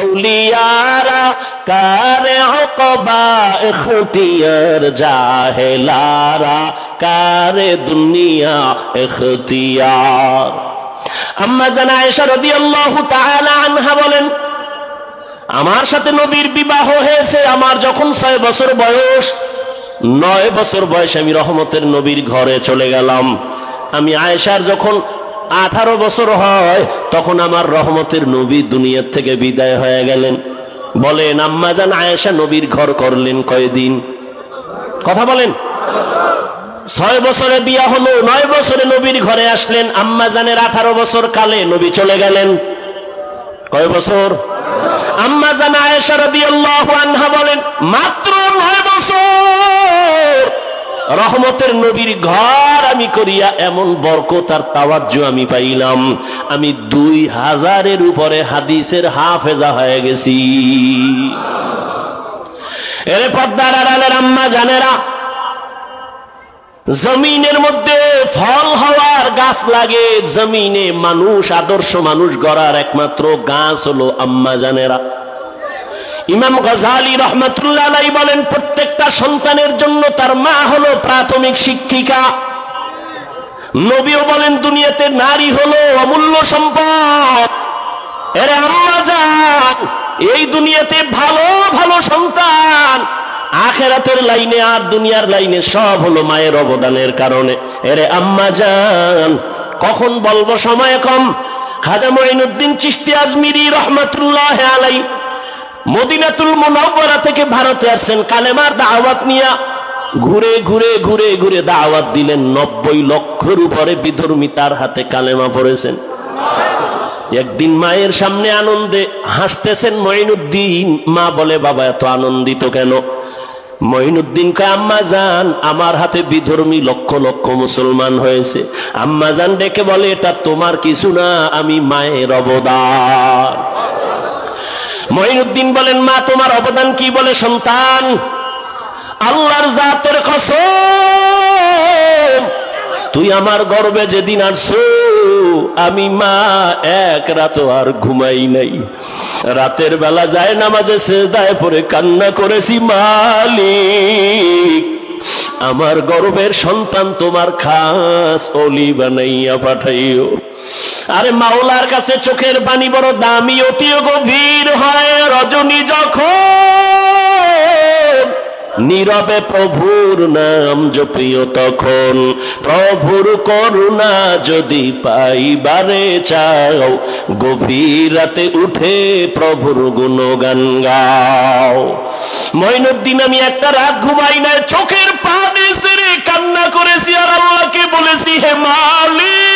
আউলিয়ারা কারে অকবা এখতিয়ার জাহেলারা, কারে দুনিয়া এখতিয়ার। আম্মা জানা আয়েশা রাদিয়াল্লাহু তাআলা আনহা বলেন, আমার সাথে নবীর বিবাহ হয়েছে, আমার যখন ছয় বছর বয়স, নয় বছর বয়সে আমি রহমতের নবীর ঘরে চলে গেলাম। আমি আয়েশার যখন আঠারো বছর হয়, তখন আমার রহমতের নবী দুনিয়ার থেকে বিদায় হয়ে গেলেন। বলেন আম্মাজান আয়েশা নবীর ঘর করলেন কয়দিন? কথা বলেন। ছয় বছরে বিয়া হলো, নয় বছরে নবীর ঘরে আসলেন। আম্মাজানের আঠারো বছর কালে নবী চলে গেলেন। কয় বছর? আম্মাজান আয়েশা রাদিয়াল্লাহু আনহা বলেন, মাত্র নয় বছর। রহমতের নবীর ঘর আমি করিয়া এমন বরকত আর তাওয়াজ্জ আমি পাইলাম। আমি দুই হাজারের উপরে হাদিসের হাফেজা হয়ে গেছি। এরে পদ্মার আম্মা জানেরা, জমিনের মধ্যে ফল হওয়ার গাছ লাগে, জমিনে মানুষ, আদর্শ মানুষ গড়ার একমাত্র গাছ হলো আম্মা জানেরা। ইমাম গজালি রহমতুল্লাহ বলেন, প্রত্যেকটা সন্তানের জন্য তার মা হলো প্রাথমিক শিক্ষিকা। নবীও বলেন, দুনিয়াতে নারী হলো অমূল্য সম্পদ। এরে আম্মা যান, এই দুনিয়াতে ভালো ভালো সন্তান। আখেরাতের লাইনে আর দুনিয়ার লাইনে সব হলো মায়ের অবদানের কারণে। এরে আম্মা যান, কখন বলব সময় কম? খাজা মঈনুদ্দিন চিশতি আজমিরি রহমতুল্লাহ আলাই মদিনাতুল মুনাওয়ারা থেকে ভারতে আসছেন কালেমার দাওয়াত নিয়া ঘুরে ঘুরে ঘুরে ঘুরে দাওয়াত দিলেন নব্বই লক্ষর উপরে বিধর্মী তার হাতে কালেমা পড়েছেন। একদিন মায়ের সামনে আনন্দে হাসতেছেন, মঈনুদ্দিন, মা বলে, বাবা, এত আনন্দিত কেন? মঈনুদ্দিন কে আম্মা যান আমার হাতে বিধর্মী লক্ষ লক্ষ মুসলমান হয়েছে। আম্মা যান ডেকে বলে, এটা তোমার কিছু না, আমি মায়ের অবদান। মঈনুদ্দিন বলেন, মা, তোমার অবদান কি বলে সন্তান? আল্লাহর জাতের কসম, তুই আমার গর্বে যেদিন আসছো, আমি মা, এক রাত আর ঘুমাই নাই। রাতের বেলা যায় নামাজে সেদায় পরে কান্না করেছি, মালিক, আমার গর্বের সন্তান তোমার খাস অলি বানাইয়া পাঠাইও। আরে মাওলার কাছে চোখের পানি বড় দামি অতিও গভীর হয় রজনী যখন। নীরবে প্রভুর নাম জপিও তখন, প্রভুর করুণা যদি পাইবারে চাও, গভীর রাতে উঠে প্রভুর গুণগান গাও। মইনুদ্দিন আমি একটা রাত ঘুমাই না চোখের পানি সেরে কান্না করেছি আর আল্লাহকে বলেছি, হে মালিক!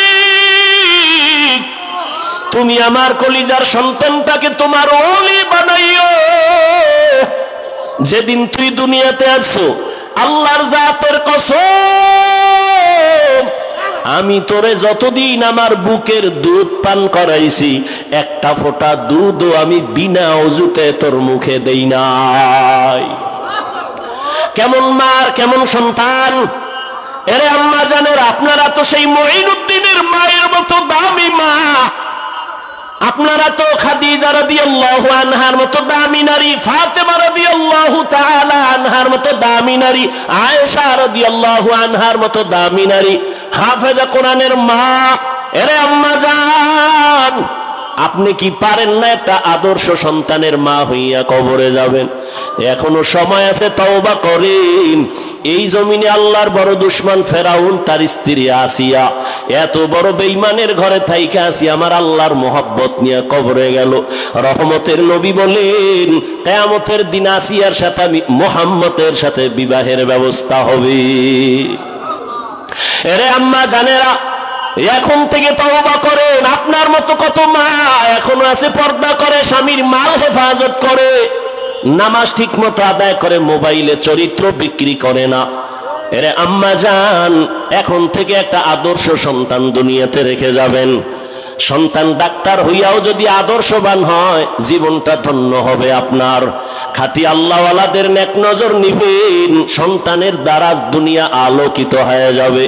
তুমি আমার কলিজার সন্তানটাকে তোমার ওলি বানাইও। যেদিন তুই দুনিয়াতে আছো, আল্লাহর জাতের কসম, আমি তোরে যতদিন আমার বুকের দুধ পান করাইছি, একটা ফোঁটা দুধও আমি বিনা অজুতে তোর মুখে দেই নাই। কেমন মার, কেমন সন্তান? এরে আম্মা জানের, আপনারা তো সেই মঈনুদ্দিনের মায়ের মতো আপনারা তো খাদিজা রাদিয়াল্লাহু আনহার মতো দামি নারী, ফাতেমা রাদিয়াল্লাহু তাআলা আনহার মতো দামি নারী, আয়েশা রাদিয়াল্লাহু আনহার মতো দামি নারী। হাফেজা কোরআনের মা, এরে আম্মা জান। আপনি কি পারেন না একটা আদর্শ সন্তানের মা হইয়া কবরে যাবেন? এখনও সময় আছে, তওবা করেন। এই জমিনে আল্লাহর বড় দুশ্মন ফেরাউন, তার স্ত্রী আসিয়া, এত বড় বেইমানের ঘরে থাইকে আসি আমার আল্লাহর মোহব্বত নিয়ে কবরে গেল। রহমতের নবী বলেন, কেয়ামতের দিন আসিয়ার সাথে আমি মোহাম্মতের সাথে বিবাহের ব্যবস্থা হবে। এরে আম্মা জানেরা এখন থেকে তওবা করেন, আপনার মতো কত মা এখনও আছে, পর্দা করে, স্বামীর মাল হেফাজত করে, নামাজ ঠিক মতো আদায় করে, মোবাইলে চরিত্র বিক্রি করে না। এরে আম্মা যান এখন থেকে একটা আদর্শ সন্তান দুনিয়াতে রেখে যাবেন। সন্তান ডাক্তার হইয়াও যদি আদর্শবান হয়, জীবনটা ধন্য হবে আপনার। খাটি আল্লাহওয়ালাদের নেক নজর নিবেন, সন্তানের দ্বারা দুনিয়া আলোকিত হয়ে যাবে।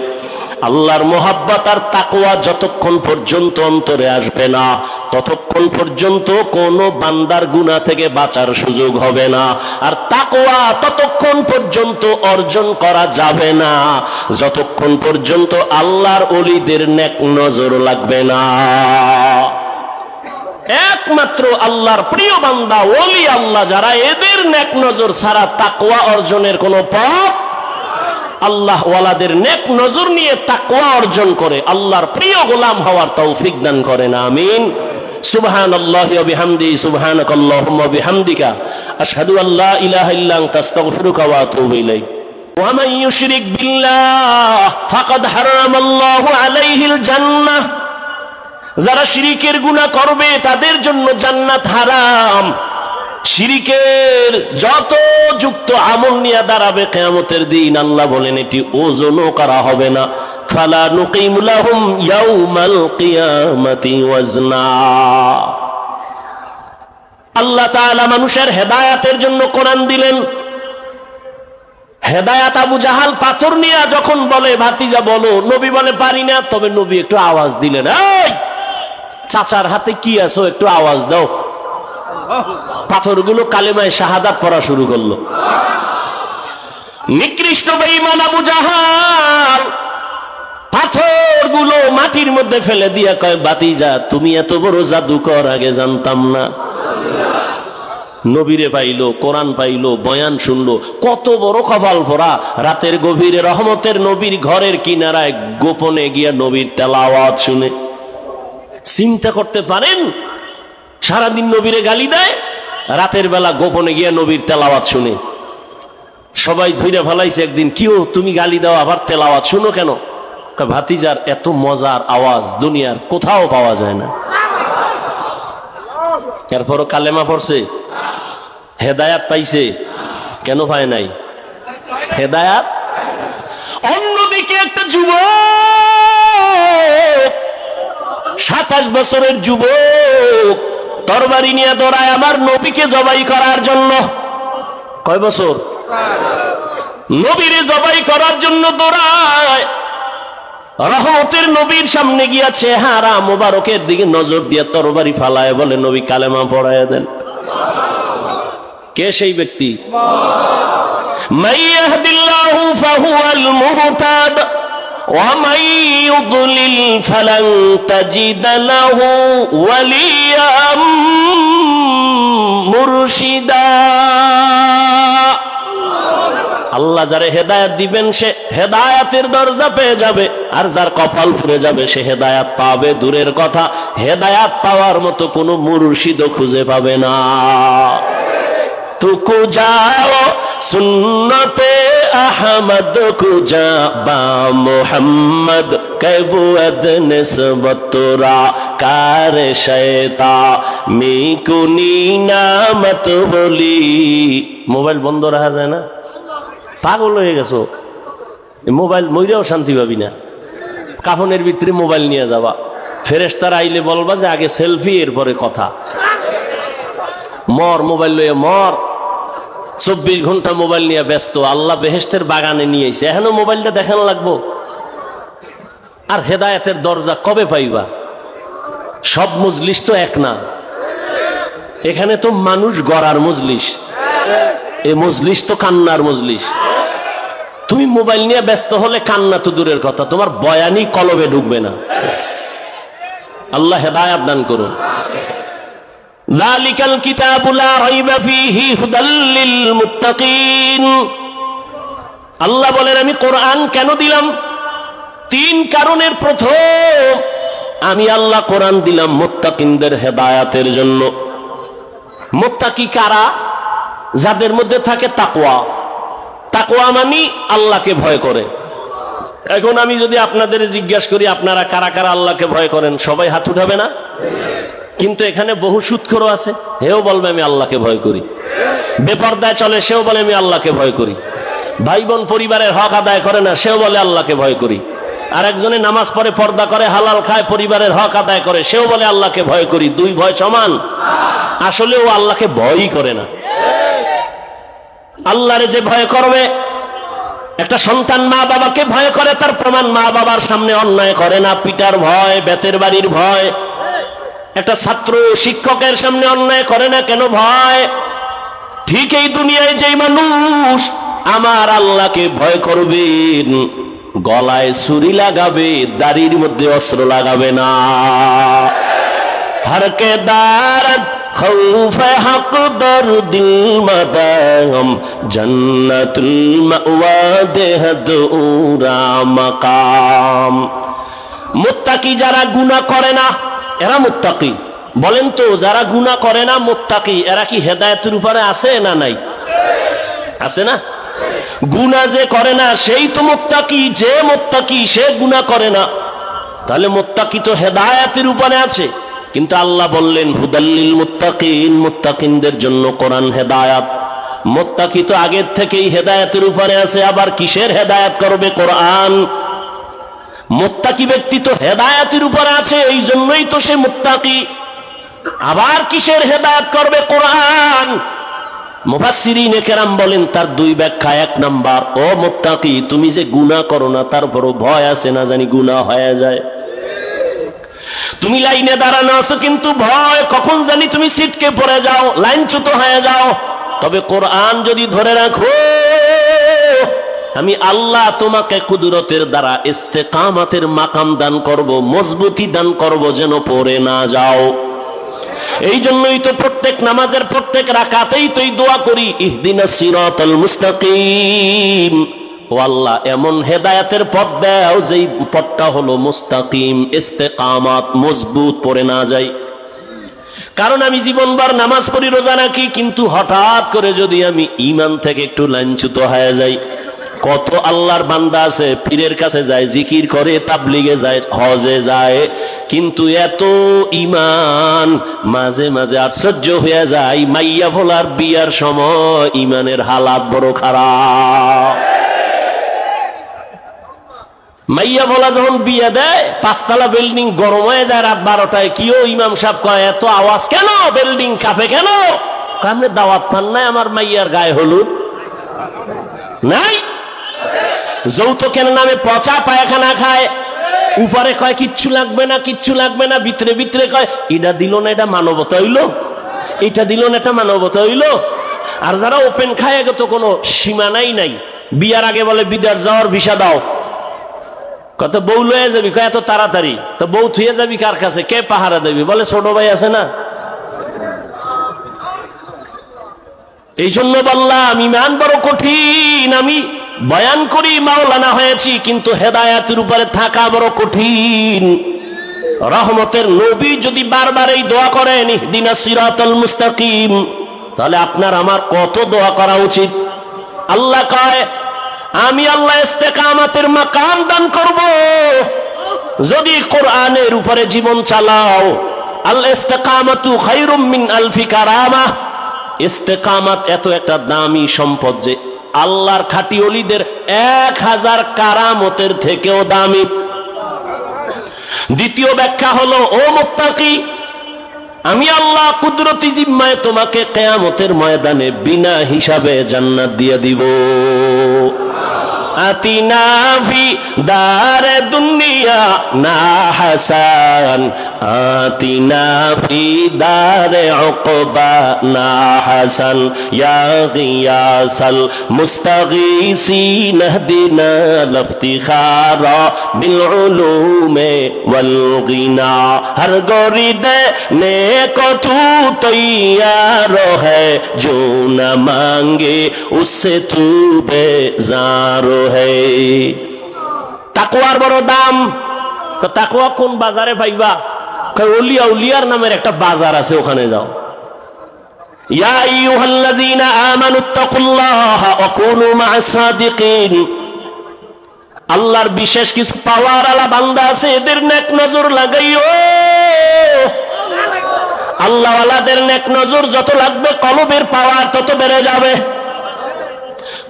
আল্লাহর মোহাব্বত আর তাকওয়া যতক্ষণ পর্যন্ত অন্তরে আসবে না, ততক্ষণ পর্যন্ত কোনো বান্দার গুণা থেকে বাঁচার সুযোগ হবে না। আর তাকওয়া ততক্ষণ পর্যন্ত অর্জন করা যাবে না, যতক্ষণ পর্যন্ত আল্লাহর অলিদের নেক নজর লাগবে না। একমাত্র আল্লাহর প্রিয় বান্দা, ওলি আল্লাহ যারা, এদের নেক নজর ছাড়া তাকওয়া অর্জনের কোনো পথ আল্লাহ ওয়ালাদের নেক নজর নিয়ে তাকওয়া অর্জন করে আল্লাহর প্রিয় গোলাম হওয়ার তৌফিক দান করেন আমিন সুবহান আল্লাহ বিহামদি সুবহানাক আল্লাহুম্মা বিহামদিকা আশহাদু আল্লা ইলাহা ইল্লা আনতা আস্তাগফিরুকা ওয়া আতুবু ইলাইক ومن يشرك بالله فقد حرم الله عليه الجنه যারা শিরিকের গুনাহ করবে তাদের জন্য জান্নাত হারাম শিরিকের যত যুক্ত আমল নিয়ে দাঁড়াবে কেয়ামতের দিন, আল্লাহ বলেন, এটি ওজনও করা হবে না। ফালা নুকিম লাহুম ইয়াউমাল কিয়ামাতি ওয়াজনা। আল্লাহ তাআলা মানুষের হেদায়াতের জন্য কোরআন দিলেন। হেদায়াত আবু জাহাল পাথর নিয়ে যখন বলে, ভাতিজা বলো, নবী বলে, পারি না, তবে নবী একটু আওয়াজ দিলেন, এই, চাচার হাতে কি আছো? একটু আওয়াজ দাও। পাথরগুলো কালেমায় শাহাদাত পড়া শুরু করল। নিকৃষ্ট বেঈমান আবু জাহাল পাথরগুলো মাটির মধ্যে ফেলে দিয়া কয়, বাতিজা, তুমি এত বড় জাদুকর, আগে জানতাম না। নবীরে পাইলো, কোরআন পাইলো, বয়ান শুনলো, কত বড় কপাল ভরা। রাতের গভীরে রহমতের নবীর ঘরের কিনারায় গোপনে গিয়া নবীর তেলাওয়াত শুনে। চিন্তা করতে পারেন সারাদিন নবীরে গালি দেয়, রাতের বেলা গোপনে গিয়া নবীর তেলাওয়াত শুনে। সবাই ধৈর্য ফেলাইছে একদিন কিও তুমি গালি দাও, আবার তেলাওয়াত শুনো কেন? ভাতিজার এত মজার আওয়াজ দুনিয়ার কোথাও পাওয়া যায় না। এরপরও কালেমা পড়ছে, হেদায়াত পাইছে, কেন পায় নাই? হেদায়াত? অন্যদিকে একটা যুবক, সাতাশ বছরের যুবক তরবারি নিয়ে দৌড়ায় আমার নবীকে জবাই করার জন্য। কয় বছর? নবীরে জবাই করার জন্য দৌড়ায়। রহমতের নবীর সামনে গিয়াছে চেহারা মোবারকের দিকে নজর দিয়ে তরবারি ফালায় বলে নবী কালেমা পড়ায় দেন। কে সেই ব্যক্তি? মাইয়াহদিল্লাহু ফাহুয়াল মুহতাদ। ومن يضلل فلن تجد له وليا مرشدا আল্লাহ যারে হেদায়াত দিবেন সে হেদায়াতের দরজা পেয়ে যাবে আর যার কপাল পুড়ে যাবে সে হেদায়াত পাবে দূরের কথা হেদায়াত পাওয়ার মতো কোনো মুর্শিদও খুঁজে পাবে না তুকু যাও আহমদ কুজা বা মোহাম্মদ কবুয়দ নিসবতরা, কার শয়তা? মিকুনি নামত বলি। মোবাইল বন্ধ রাখা যায় না? পাগল হয়ে গেছো। মোবাইল মইরাও শান্তি পাবি না। কাফনের ভিতরে মোবাইল নিয়ে যাবা। ফেরেস্তার আইলে বলবা যে আগে সেলফি, এরপরে কথা। মর, মোবাইল লইয়ে মর। চব্বিশ ঘণ্টা মোবাইল নিয়ে ব্যস্ত, আল্লাহ বেহেস্তের বাগানে নিয়ে এসে এখনও মোবাইলটা দেখানো লাগবো? আর হেদায়তের দরজা কবে পাইবা? সব মজলিস তো এক না। এখানে তো মানুষ গড়ার মজলিস। এ মজলিস তো কান্নার মজলিস। তুমি মোবাইল নিয়ে ব্যস্ত হলে কান্না তো দূরের কথা, তোমার বয়ানি কলবে ঢুকবে না। আল্লাহ হেদায়াত দান করুন। জালিকাল কিতাবু লা রাইবা ফীহি হুদাল মুত্তাকিন আল্লাহ বলেন, আমি কোরআন কেন দিলাম? তিন কারণের প্রথম, আমি আল্লাহ কোরআন দিলাম মোত্তাকিনদের হেদায়াতের জন্য। মোত্তাকি কারা? যাদের মধ্যে থাকে তাকোয়া তাকোয়া মানি আল্লাহকে ভয় করে। এখন আমি যদি আপনাদের জিজ্ঞাসা করি, আপনারা কারা কারা আল্লাহকে ভয় করেন? সবাই হাত উঠাবে না? কিন্তু এখানে বহু সুৎখরও আছে। হেও বলবে, আমি আল্লাহকে ভয় করি। বেপর্দায় চলে, সেও বলে, আমি আল্লাহকে ভয় করি। ভাই বোন পরিবারের হক আদায় করে না, সেও বলে, আল্লাহকে ভয় করি। আর একজনে নামাজ পড়ে, পর্দা করে, হালাল খায়, পরিবারের হক আদায় করে, সেও বলে, আল্লাহকে ভয় করি। দুই ভয় সমান। আসলে ও আল্লাহকে ভয়ই করে না। আল্লাহরে যে ভয় করবে, একটা সন্তান মা বাবাকে ভয় করে, তার প্রমাণ মা বাবার সামনে অন্যায় করে না। পিটার ভয়, বেতের বাড়ির ভয় একটা ছাত্র শিক্ষকের সামনে অন্যায় করে না কেন ভয় ঠিক এই দুনিয়ায় যেই মানুষ আমার আল্লাহকে ভয় করবেন গলায় ছুরি লাগাবে দাড়ির মধ্যে অস্ত্র লাগাবে না হরকে দারদ خوف حق در دل مدام جنت المأوى দেহদ উরা মাকাম মুত্তাকি যারা গুনাহ করে না এরা মুত্তাকি। বলেন তো, যারা গুনাহ করে না মুত্তাকি, এরা কি হেদায়েতের উপরে আছে না নাই? আছে না? গুনা যে করে না, সেই তো মুত্তাকি, যে মুত্তাকি, সে গুনাহ করে না। তাহলে মুত্তাকি তো হেদায়াতের উপরে আছে। কিন্তু আল্লাহ বললেন, হুদাল্লিল মুত্তাকিন, মুত্তাকিনদের জন্য কোরআন হেদায়াত। মুত্তাকি তো আগের থেকেই হেদায়াতের উপরে আছে, আবার কিসের হেদায়াত করবে কোরআন? মুত্তাকি ব্যক্তি তো হেদায়াতের উপর আছে, এই জন্যই তো সে মুত্তাকি। আবার কিসের হেদায়াত করবে কোরআন? মুফাসসিরিনে কেরাম বলেন, তার দুই ব্যাখ্যা, এক নাম্বার, ও মুত্তাকি, তুমি যে গুনাহ করো না তারপরও ভয় আছে না জানি গুনাহ হয়ে যায়? তুমি লাইনে দাঁড়ানো আছো, কিন্তু ভয়, কখন জানি তুমি সিটকে পড়ে যাও, লাইনচ্যুত হয়ে যাও। তবে কোরআন যদি ধরে রাখো আমি আল্লাহ তোমাকে কুদরতের দ্বারা ইস্তেকামাতের মাকাম দান করব, মজবুতি দান করব যেন পড়ে না যাও। এই জন্যই তো প্রত্যেক নামাজের প্রত্যেক রাকাতেই তো দোয়া করি, ইহদিনা সিরাতাল মুস্তাকিম। ও আল্লাহ, এমন হেদায়াতের পথ দাও যেই পথটা হলো মুস্তাকিম, ইস্তেকামাত, মজবুত, পড়ে না যায় কারণ আমি জীবনবার নামাজ পড়ি রোজা রাখি, কিন্তু হঠাৎ করে যদি আমি ইমান থেকে একটু লাঞ্ছিত হয়ে যাই কত আল্লাহর বান্দা আছে, পীরের কাছে যায়, জিকির করে, তাবলিগে যায়, হজে যায়, কিন্তু এত ইমান মাঝে মাঝে আশ্চর্য হয়ে যায়, মাইয়া ভোলার বিয়ার সময় ইমানের হালাত বড় খারাপ। মাইয়া ভোলা যখন বিয়ে দেয়, পাঁচতলা বিল্ডিং গরম হয়ে যায় রাত বারোটায়, কিও ইমাম সাহেব কয়, এত আওয়াজ কেন? বিল্ডিং কাঁপে কেন? আপনি দাওয়াত পান নাই, আমার মাইয়ার গায়ে হলুদ? নাই। যৌতুকের নামে পচা পায়খানা খায়। উপরে কয়, কিচ্ছু লাগবে না, কিচ্ছু লাগবে না। ভিতরে ভিতরে কয়, এটা দিল না, এটা মানবতা হইল। এটা দিল না, এটা মানবতা হইল। আর যারা ওপেন খায়, আগে তো কোনো সীমানাই নাই বিয়ার আগে বলে, বিদার যাওয়ার ভিসা দাও। কত বউ লয়ে যাবি? কয়, এত তাড়াতাড়ি। তো বউ থুয়ে যাবি কার কাছে? কে পাহারা দেবি? বলে, ছোট ভাই আছে না? এই জন্য বললাম, ইমান বড় কঠিন আমি। বয়ান করি, মাওলানা হয়েছি, কিন্তু হেদায়াতের উপরে থাকা বড় কঠিন। রহমতের নবী যদি বারবার এই দোয়া করেন দিনা সিরাতুল মুস্তাকিম, তাহলে আপনার আমার কত দোয়া করা উচিত? আল্লাহ কয়, আমি আল্লাহ ইস্তেকামাতের মাকাম দান করব। যদি কোরআনের উপরে জীবন চালাও, আল ইস্তেকামাতু খায়রুম মিন আলফি কারামা। ইস্তেকামাত এত একটা দামি সম্পদ যে আল্লাহর খাটি অলিদের এক হাজার কারামতের থেকেও দামি। দ্বিতীয় ব্যাখ্যা হলো, ও মোত্তাকি, আমি আল্লাহ কুদরতি জিম্মায় তোমাকে কেয়ামতের ময়দানে বিনা হিসাবে জান্নাত দিয়ে দিব। আতিনা ফি দার দুনিয়া না হাসান আতিনা ফি দার উকবা না হাসান ইয়া গিয়াসাল মুস্তাগীসিন হদিনা লফতিখারা বিল উলুমে ওয়াল গিনা হর গরিদে नेक तू तैयार है जो न मांगे उससे तू बेजार তাকুয়ার বড় দাম। তাকুয়া কোন বাজারে পাইবা? উলিয়া উলিয়ার নামের একটা বাজার আছে, ওখানে যাও। আল্লাহর বিশেষ কিছু পাওয়ার আলা বান্দা আছে, এদের নেক নজর লাগাইও। আল্লাহওয়ালাদের নেক নজর যত লাগবে, কলবের পাওয়ার তত বেড়ে যাবে।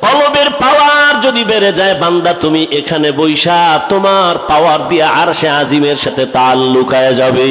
কলবের পাওয়ার যদি বেড়ে যায়, বান্দা, তুমি এখানে বৈশা, তোমার পাওয়ার দিয়ে আর সে আজিমের সাথে তাল লুকায় যাবে।